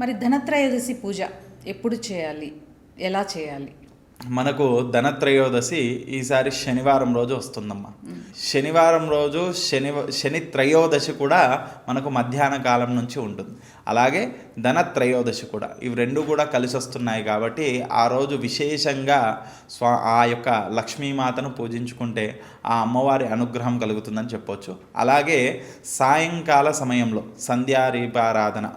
మరి ధనత్రయోదశి పూజ ఎప్పుడు చేయాలి? ఎలా చేయాలి? మనకు ధనత్రయోదశి ఈసారి శనివారం రోజు వస్తుందమ్మా. శనివారం రోజు శని శని త్రయోదశి కూడా మనకు మధ్యాహ్న కాలం నుంచి ఉంటుంది. అలాగే ధనత్రయోదశి కూడా. ఇవి రెండు కూడా కలిసి వస్తున్నాయి కాబట్టి ఆ రోజు విశేషంగా స్వా ఆ యొక్క లక్ష్మీమాతను పూజించుకుంటే ఆ అమ్మవారి అనుగ్రహం కలుగుతుందని చెప్పొచ్చు. అలాగే సాయంకాల సమయంలో సంధ్యారీపారాధన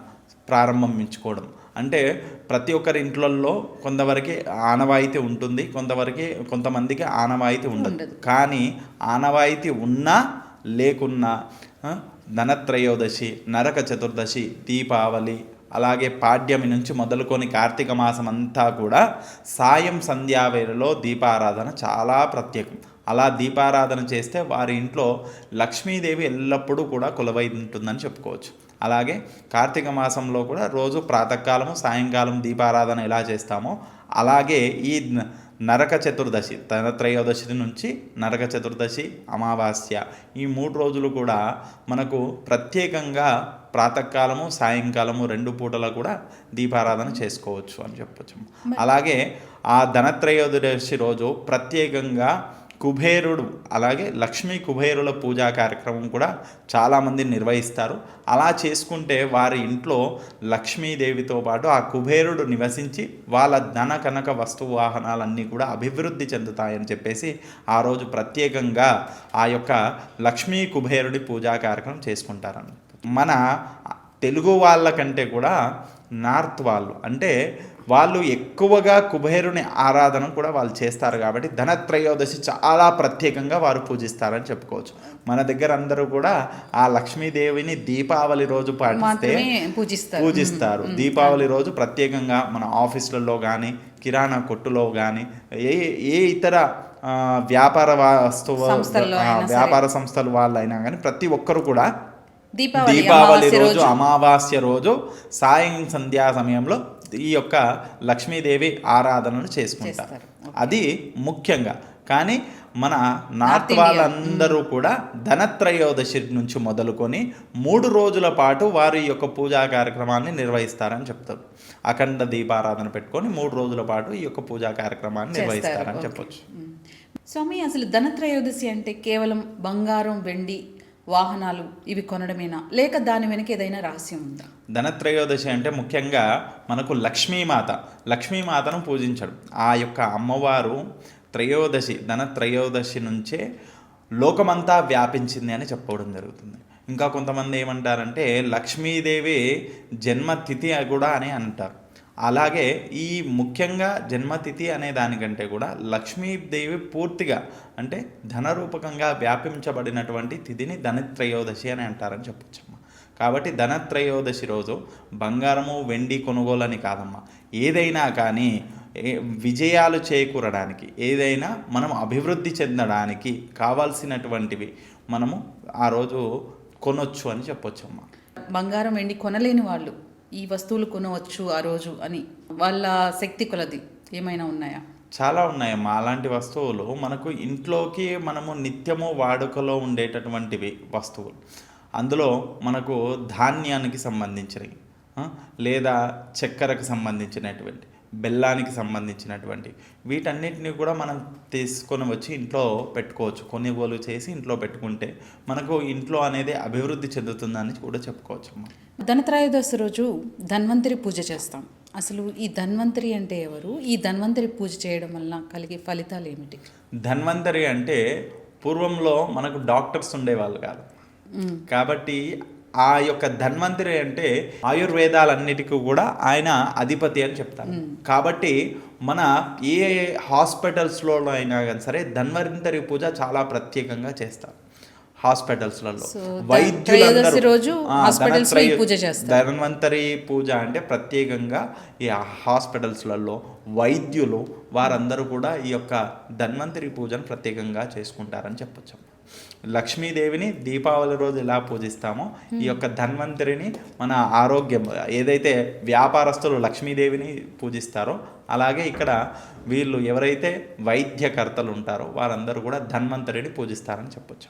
ప్రారంభించుకోవడం అంటే ప్రతి ఒక్కరి ఇంట్లలో కొంతవరకు ఆనవాయితీ ఉంటుంది కొంతవరకు కొంతమందికి ఆనవాయితీ ఉండదు. కానీ ఆనవాయితీ ఉన్నా లేకున్నా ధనత్రయోదశి నరక చతుర్దశి దీపావళి అలాగే పాడ్యమి నుంచి మొదలుకొని కార్తీక మాసం అంతా కూడా సాయం సంధ్యావేళలో దీపారాధన చాలా ప్రత్యేకం. అలా దీపారాధన చేస్తే వారి ఇంట్లో లక్ష్మీదేవి ఎల్లప్పుడూ కూడా కొలువై ఉంటుందని చెప్పుకోవచ్చు. అలాగే కార్తీక మాసంలో కూడా రోజు ప్రాతకాలము సాయంకాలం దీపారాధన ఎలా చేస్తామో అలాగే ఈ నరక చతుర్దశి ధనత్రయోదశి నుంచి నరక చతుర్దశి అమావాస్య ఈ మూడు రోజులు కూడా మనకు ప్రత్యేకంగా ప్రాతకాలము సాయంకాలము రెండు పూటల కూడా దీపారాధన చేసుకోవచ్చు అని చెప్పొచ్చు. అలాగే ఆ ధనత్రయోదశి రోజు ప్రత్యేకంగా కుబేరుడు అలాగే లక్ష్మీ కుబేరుల పూజా కార్యక్రమం కూడా చాలామంది నిర్వహిస్తారు. అలా చేసుకుంటే వారి ఇంట్లో లక్ష్మీదేవితో పాటు ఆ కుబేరుడు నివసించి వాళ్ళ ధన కనక వస్తు వాహనాలన్నీ కూడా అభివృద్ధి చెందుతాయని చెప్పేసి ఆ రోజు ప్రత్యేకంగా ఆ యొక్క లక్ష్మీ కుబేరుడి పూజా కార్యక్రమం చేసుకుంటారని మన తెలుగు వాళ్ళకంటే కూడా నార్త్ వాళ్ళు అంటే వాళ్ళు ఎక్కువగా కుబేరుని ఆరాధన కూడా వాళ్ళు చేస్తారు కాబట్టి ధనత్రయోదశి చాలా ప్రత్యేకంగా వారు పూజిస్తారని చెప్పుకోవచ్చు. మన దగ్గర అందరూ కూడా ఆ లక్ష్మీదేవిని దీపావళి రోజు పాటిస్తే పూజిస్తారు. పూజిస్తారు. దీపావళి రోజు ప్రత్యేకంగా మన ఆఫీసులలో కానీ కిరాణా కొట్టులో కానీ ఏ ఏ ఇతర వ్యాపార వస్తువు. వ్యాపార సంస్థల వాళ్ళైనా కానీ ప్రతి ఒక్కరు కూడా దీపావళి రోజు అమావాస్య రోజు సాయం సంధ్యా సమయంలో ఈ యొక్క లక్ష్మీదేవి ఆరాధనను చేసుకుంటారు. అది ముఖ్యంగా కానీ మన నార్త్. వాళ్ళందరూ కూడా ధనత్రయోదశి నుంచి మొదలుకొని మూడు రోజుల పాటు వారి యొక్క పూజా కార్యక్రమాన్ని నిర్వహిస్తారని చెప్తారు అఖండ దీపారాధన పెట్టుకొని మూడు రోజుల పాటు ఈ యొక్క పూజా కార్యక్రమాన్ని. నిర్వహిస్తారని. చెప్పొచ్చు. స్వామి అసలు ధనత్రయోదశి అంటే కేవలం బంగారం వెండి వాహనాలు ఇవి కొనడమేనా? లేక దాని వెనక ఏదైనా రహస్యం ఉందా? ధనత్రయోదశి అంటే ముఖ్యంగా మనకు లక్ష్మీమాత లక్ష్మీమాతను పూజించడం. ఆ యొక్క అమ్మవారు త్రయోదశి ధనత్రయోదశి నుంచే లోకమంతా వ్యాపించింది అని చెప్పడం జరుగుతుంది. ఇంకా కొంతమంది ఏమంటారంటే లక్ష్మీదేవి జన్మతిథి కూడా అని అంటారు. అలాగే ఈ ముఖ్యంగా జన్మతిథి అనే దానికంటే కూడా లక్ష్మీదేవి పూర్తిగా అంటే ధనరూపకంగా వ్యాపించబడినటువంటి తిథిని ధనత్రయోదశి అని అంటారని చెప్పొచ్చమ్మ కాబట్టి ధనత్రయోదశి రోజు బంగారము వెండి కొనుగోలని కాదమ్మా. ఏదైనా కానీ ఏ విజయాలు చేకూరడానికి ఏదైనా మనం అభివృద్ధి చెందడానికి కావాల్సినటువంటివి మనము ఆ రోజు కొనొచ్చు అని చెప్పొచ్చమ్మా బంగారం వెండి కొనలేని వాళ్ళు ఈ వస్తువులు కొనవచ్చు ఆ రోజు అని వాళ్ళ శక్తి కొలది. ఏమైనా ఉన్నాయా? చాలా ఉన్నాయమ్మా. అలాంటి వస్తువులు మనకు ఇంట్లోకి మనము నిత్యము వాడుకలో ఉండేటటువంటివి వస్తువులు. అందులో మనకు ధాన్యానికి సంబంధించినవి లేదా చక్కెరకు సంబంధించినటువంటి బెల్లానికి సంబంధించినటువంటి వీటన్నిటిని కూడా మనం తీసుకొని వచ్చి ఇంట్లో పెట్టుకోవచ్చు. కొనుగోలు చేసి ఇంట్లో పెట్టుకుంటే మనకు ఇంట్లో అనేది అభివృద్ధి చెందుతుందని కూడా చెప్పుకోవచ్చు ధనత్రయోదశి రోజు ధన్వంతరి పూజ చేస్తాం. అసలు ఈ ధన్వంతరి అంటే ఎవరు? ఈ ధన్వంతరి పూజ చేయడం వలన కలిగే ఫలితాలు ఏమిటి? ధన్వంతరి అంటే పూర్వంలో మనకు డాక్టర్స్ ఉండేవాళ్ళు కాదు. కాబట్టి ఆ యొక్క ధన్వంతరి అంటే ఆయుర్వేదాలన్నిటికీ కూడా ఆయన అధిపతి అని చెప్తారు. కాబట్టి మన ఏ హాస్పిటల్స్లో అయినా కానీ సరే ధన్వంతరి పూజ చాలా ప్రత్యేకంగా చేస్తారు. హాస్పిటల్స్లలో. వైద్యులందరూ రోజు పూజ. ధన్వంతరి పూజ అంటే ప్రత్యేకంగా ఈ హాస్పిటల్స్లలో వైద్యులు వారందరూ కూడా ఈ యొక్క ధన్వంతరి పూజను ప్రత్యేకంగా చేసుకుంటారని చెప్పొచ్చు. లక్ష్మీదేవిని దీపావళి రోజు ఎలా పూజిస్తామో ఈ యొక్క ధన్వంతరిని మన ఆరోగ్యం ఏదైతే వ్యాపారస్తులు లక్ష్మీదేవిని పూజిస్తారో అలాగే ఇక్కడ వీళ్ళు ఎవరైతే వైద్యకర్తలు ఉంటారో వారందరూ కూడా ధన్వంతరిని పూజిస్తారని చెప్పొచ్చు.